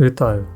Вітаю!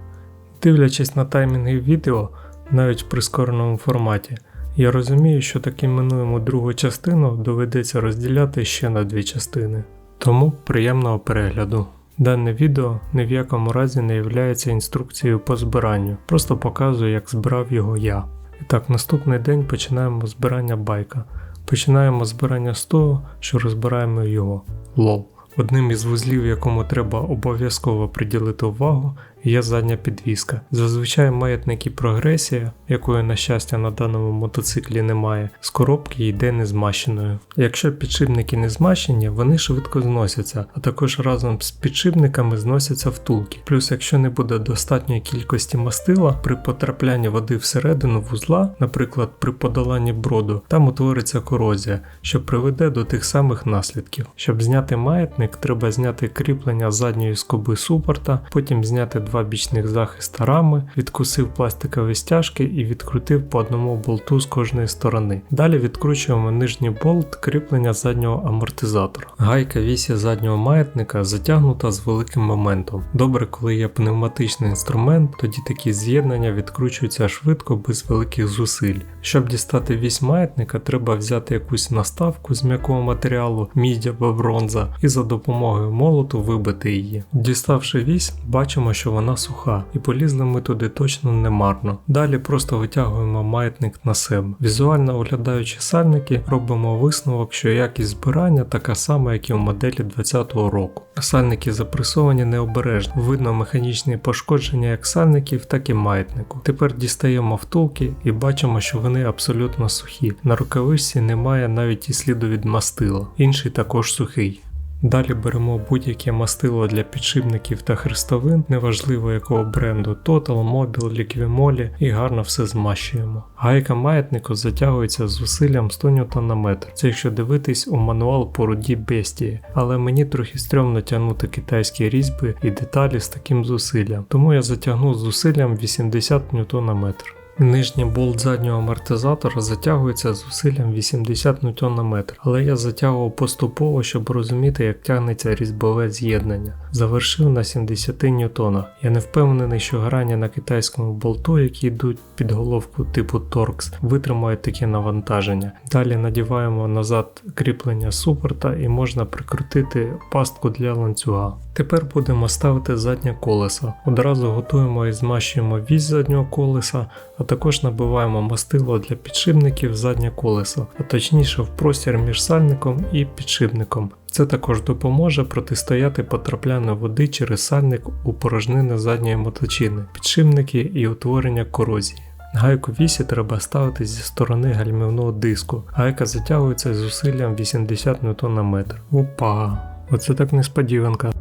Дивлячись на таймінги відео, навіть в прискореному форматі, я розумію, що таки минуємо другу частину доведеться розділяти ще на дві частини. Тому приємного перегляду. Дане відео ні в якому разі не є інструкцією по збиранню, просто показую, як збирав його я. І так, наступний день починаємо збирання байка. Починаємо збирання з того, що розбираємо його. Лол. Одним із вузлів, якому треба обов'язково приділити увагу, є задня підвіска. Зазвичай маятник і прогресія, якої, на щастя, на даному мотоциклі немає, з коробки йде незмащеною. Якщо підшипники не змащені, вони швидко зносяться, а також разом з підшипниками зносяться втулки. Плюс, якщо не буде достатньої кількості мастила, при потраплянні води всередину вузла, наприклад, при подоланні броду, там утвориться корозія, що приведе до тих самих наслідків. Щоб зняти маятник, треба зняти кріплення задньої скоби супорта, потім зняти два бічних захиста рами, відкусив пластикові стяжки і відкрутив по одному болту з кожної сторони. Далі відкручуємо нижній болт кріплення заднього амортизатора. Гайка вісі заднього маятника затягнута з великим моментом. Добре, коли є пневматичний інструмент, тоді такі з'єднання відкручуються швидко без великих зусиль. Щоб дістати вісь маятника, треба взяти якусь наставку з м'якого матеріалу, мідь або бронза, і за допомогою молоту вибити її. Діставши вісь, бачимо, що вона вона суха, і полізли ми туди точно не марно. Далі просто витягуємо маятник на себе. Візуально оглядаючи сальники, робимо висновок, що якість збирання така сама, як і в моделі 2020 року. Сальники запресовані необережно, видно механічні пошкодження як сальників, так і маятнику. Тепер дістаємо втулки і бачимо, що вони абсолютно сухі. На рукавичці немає навіть і сліду від мастила, інший також сухий. Далі беремо будь-яке мастило для підшипників та хрестовин, неважливо якого бренду Total, Mobil, Liquimoli і гарно все змащуємо. Гайка маятнику затягується з зусиллям 100 Нм, це якщо дивитись у мануал по руді бестії, але мені трохи стрьомно тягнути китайські різьби і деталі з таким зусиллям, тому я затягну з зусиллям 80 Нм. Нижній болт заднього амортизатора затягується з усиллям 80 Нм, але я затягував поступово, щоб розуміти, як тягнеться різьбове з'єднання. Завершив на 70 ньютонах. Я не впевнений, що грані на китайському болту, які йдуть під головку типу Torx, витримають таке навантаження. Далі надіваємо назад кріплення супорта і можна прикрутити пастку для ланцюга. Тепер будемо ставити заднє колесо. Одразу готуємо і змащуємо вісь заднього колеса, а також набиваємо мастило для підшипників заднє колесо, а точніше в простір між сальником і підшипником. Це також допоможе протистояти потраплянню води через сальник у порожнини задньої моточини, підшипники і утворення корозії. Гайку вісі треба ставити зі сторони гальмівного диску. Гайка затягується з зусиллям 80 Нм. Опа! Оце так несподіванка.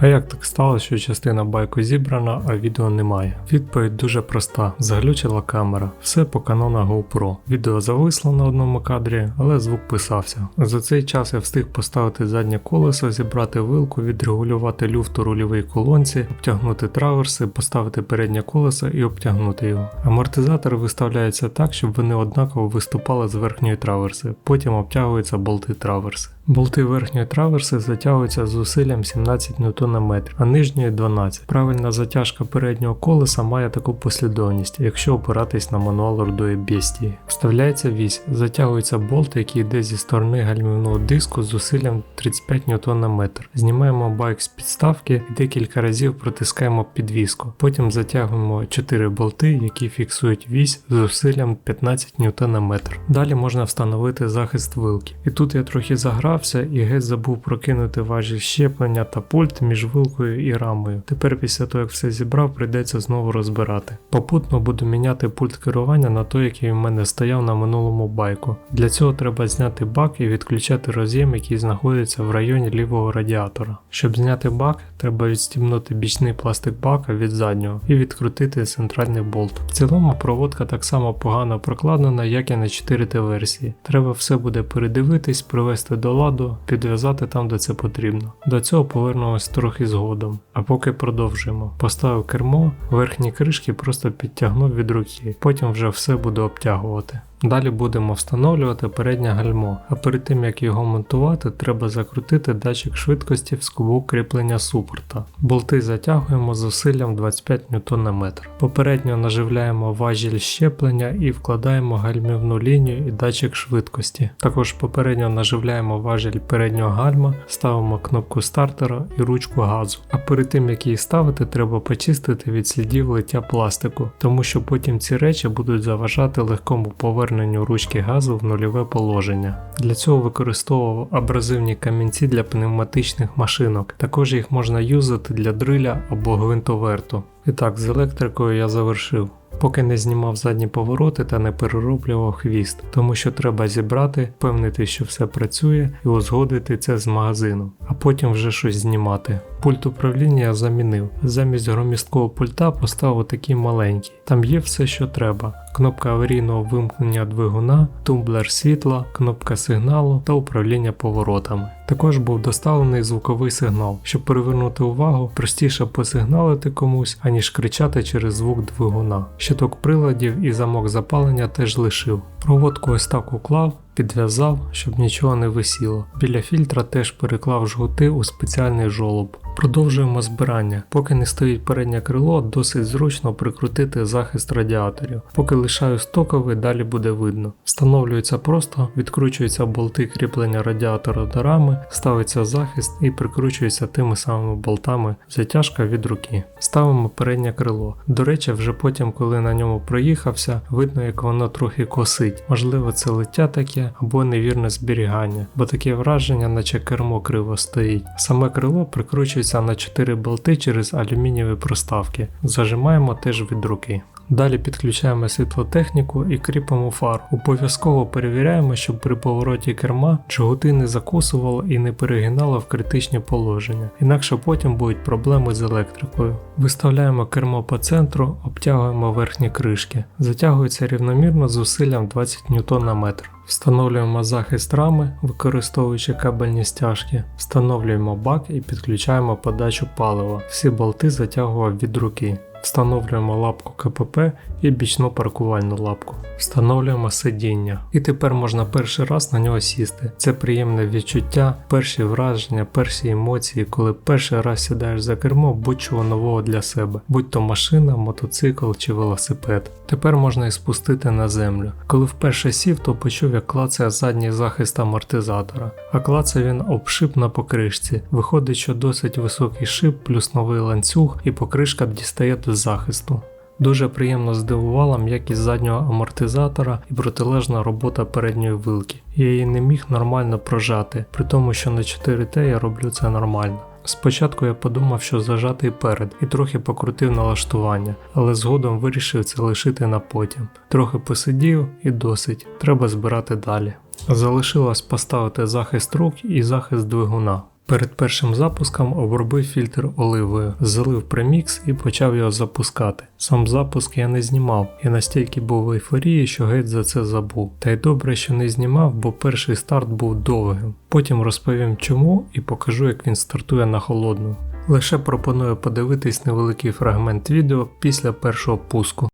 А як так сталося, що частина байку зібрана, а відео немає? Відповідь дуже проста: заглючила камера, все по канонах GoPro. Відео зависло на одному кадрі, але звук писався. За цей час я встиг поставити заднє колесо, зібрати вилку, відрегулювати люфт у рульовій колонці, обтягнути траверси, поставити переднє колесо і обтягнути його. Амортизатор виставляється так, щоб вони однаково виступали з верхньої траверси, потім обтягуються болти траверси. Болти верхньої траверси затягуються з зусиллям 17 Нм, а нижньої 12. Правильна затяжка переднього колеса має таку послідовність, якщо опиратись на мануал рудої бестії. Вставляється вісь, затягується болт, який йде зі сторони гальмівного диску з зусиллям 35 Нм. Знімаємо байк з підставки і декілька разів протискаємо підвіску. Потім затягуємо 4 болти, які фіксують вісь з зусиллям 15 Нм. Далі можна встановити захист вилки. І тут я трохи заграв зібрався і геть забув прокинути важіль щеплення та пульт між вилкою і рамою. Тепер після того як все зібрав, прийдеться знову розбирати. Попутно буду міняти пульт керування на той, який в мене стояв на минулому байку. Для цього треба зняти бак і відключати роз'єм, який знаходиться в районі лівого радіатора. Щоб зняти бак, треба відстібнути бічний пластик бака від заднього і відкрутити центральний болт. В цілому проводка так само погано прокладена, як і на 4Т версії. Треба все буде передивитись, привести до ладу ладу, підв'язати там, де це потрібно. До цього повернемось трохи згодом. А поки продовжуємо. Поставив кермо, верхні кришки просто підтягнув від руки, потім вже все буду обтягувати. Далі будемо встановлювати переднє гальмо, а перед тим як його монтувати, треба закрутити датчик швидкості в скобу кріплення супорта. Болти затягуємо зусиллям 25 Нм. Попередньо наживляємо важіль щеплення і вкладаємо гальмівну лінію і датчик швидкості. Також попередньо наживляємо важіль переднього гальма, ставимо кнопку стартера і ручку газу. А перед тим як її ставити, треба почистити від слідів лиття пластику, тому що потім ці речі будуть заважати легкому поверненню ручки газу в нульове положення. Для цього використовував абразивні камінці для пневматичних машинок. Також їх можна юзати для дриля або гвинтоверту. І так, з електрикою я завершив. Поки не знімав задні повороти та не перероблював хвіст, тому що треба зібрати, впевнити, що все працює, і узгодити це з магазином, а потім вже щось знімати. Пульт управління я замінив. Замість громісткого пульта поставив такий маленький. Там є все, що треба: кнопка аварійного вимкнення двигуна, тумблер світла, кнопка сигналу та управління поворотами. Також був доставлений звуковий сигнал. Щоб привернути увагу, простіше посигналити комусь, аніж кричати через звук двигуна. Щиток приладів і замок запалення теж лишив. Проводку ось так уклав, підв'язав, щоб нічого не висіло. Біля фільтра теж переклав жгути у спеціальний жолоб. Продовжуємо збирання. Поки не стоїть переднє крило, досить зручно прикрутити захист радіаторів. Поки лишаю стоковий, далі буде видно. Встановлюється просто, відкручуються болти кріплення радіатора до рами, ставиться захист і прикручується тими самими болтами затяжка від руки. Ставимо переднє крило. До речі, вже потім, коли на ньому проїхався, видно, як воно трохи косить. Можливо, це лиття таке або невірне зберігання, бо таке враження, наче кермо криво стоїть. Саме крило прикручується на 4 болти через алюмінієві проставки. Зажимаємо теж від руки. Далі підключаємо світлотехніку і кріпимо фар. Обов'язково перевіряємо, щоб при повороті керма джгути не закусувало і не перегинало в критичні положення, інакше потім будуть проблеми з електрикою. Виставляємо кермо по центру, обтягуємо верхні кришки, затягується рівномірно з зусиллям 20 Нм. Встановлюємо захист рами, використовуючи кабельні стяжки, встановлюємо бак і підключаємо подачу палива. Всі болти затягував від руки. Встановлюємо лапку КПП і бічну паркувальну лапку. Встановлюємо сидіння. І тепер можна перший раз на нього сісти. Це приємне відчуття, перші враження, перші емоції, коли перший раз сідаєш за кермо будь-чого нового для себе, будь то машина, мотоцикл чи велосипед. Тепер можна і спустити на землю. Коли вперше сів, то почув, як клацає задній захист амортизатора, а клацає він об шип на покришці. Виходить, що досить високий шип, плюс новий ланцюг, і покришка дістає до захисту. Дуже приємно здивувала м'якість заднього амортизатора і протилежна робота передньої вилки. Я її не міг нормально прожати, при тому, що на 4Т я роблю це нормально. Спочатку я подумав, що зажатий перед, і трохи покрутив налаштування, але згодом вирішив це лишити на потім. Трохи посидів і досить, треба збирати далі. Залишилось поставити захист рук і захист двигуна. Перед першим запуском обробив фільтр оливою, залив премікс і почав його запускати. Сам запуск я не знімав, я настільки був в ейфорії, що геть за це забув. Та й добре, що не знімав, бо перший старт був довгим. Потім розповім чому і покажу, як він стартує на холодну. Лише пропоную подивитись невеликий фрагмент відео після першого пуску.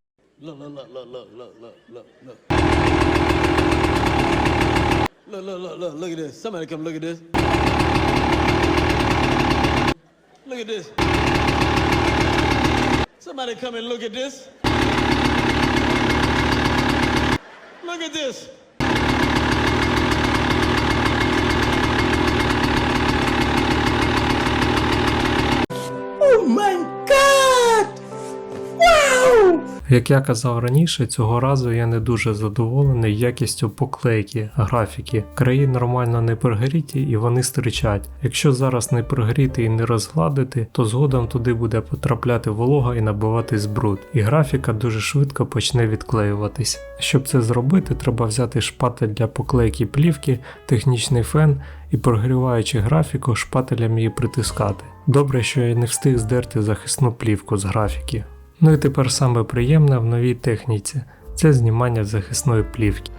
Look, look, look, look, look at this. Somebody come look at this. Look at this. Somebody come and look at this. Look at this. Oh my God! Wow! Як я казав раніше, цього разу я не дуже задоволений якістю поклейки, графіки. Краї нормально не прогріті і вони стирчать. Якщо зараз не прогріти і не розгладити, то згодом туди буде потрапляти волога і набиватись бруд, і графіка дуже швидко почне відклеюватись. Щоб це зробити, треба взяти шпатель для поклейки плівки, технічний фен і прогріваючи графіку, шпателем її притискати. Добре, що я не встиг здерти захисну плівку з графіки. Ну і тепер саме приємне в новій техніці це знімання захисної плівки.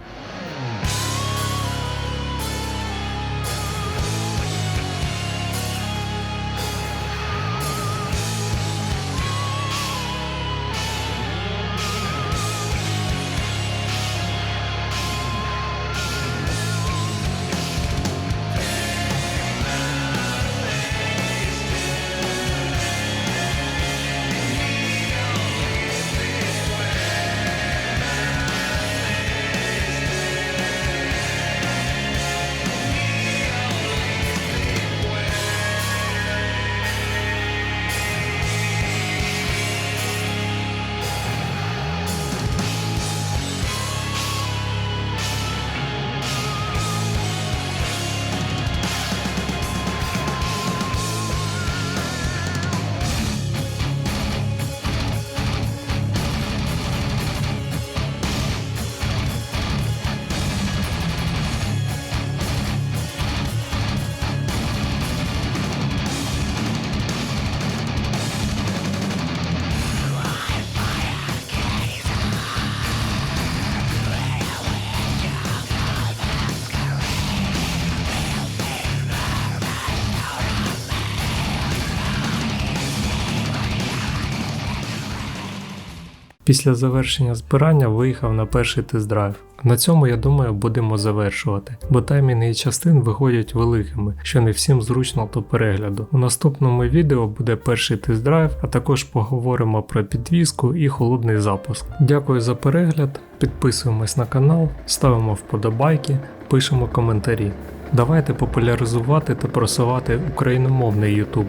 Після завершення збирання виїхав на перший тест-драйв. На цьому, я думаю, будемо завершувати, бо таймінги частин виходять великими, що не всім зручно до перегляду. У наступному відео буде перший тест-драйв, а також поговоримо про підвізку і холодний запуск. Дякую за перегляд, підписуємось на канал, ставимо вподобайки, пишемо коментарі. Давайте популяризувати та просувати україномовний YouTube.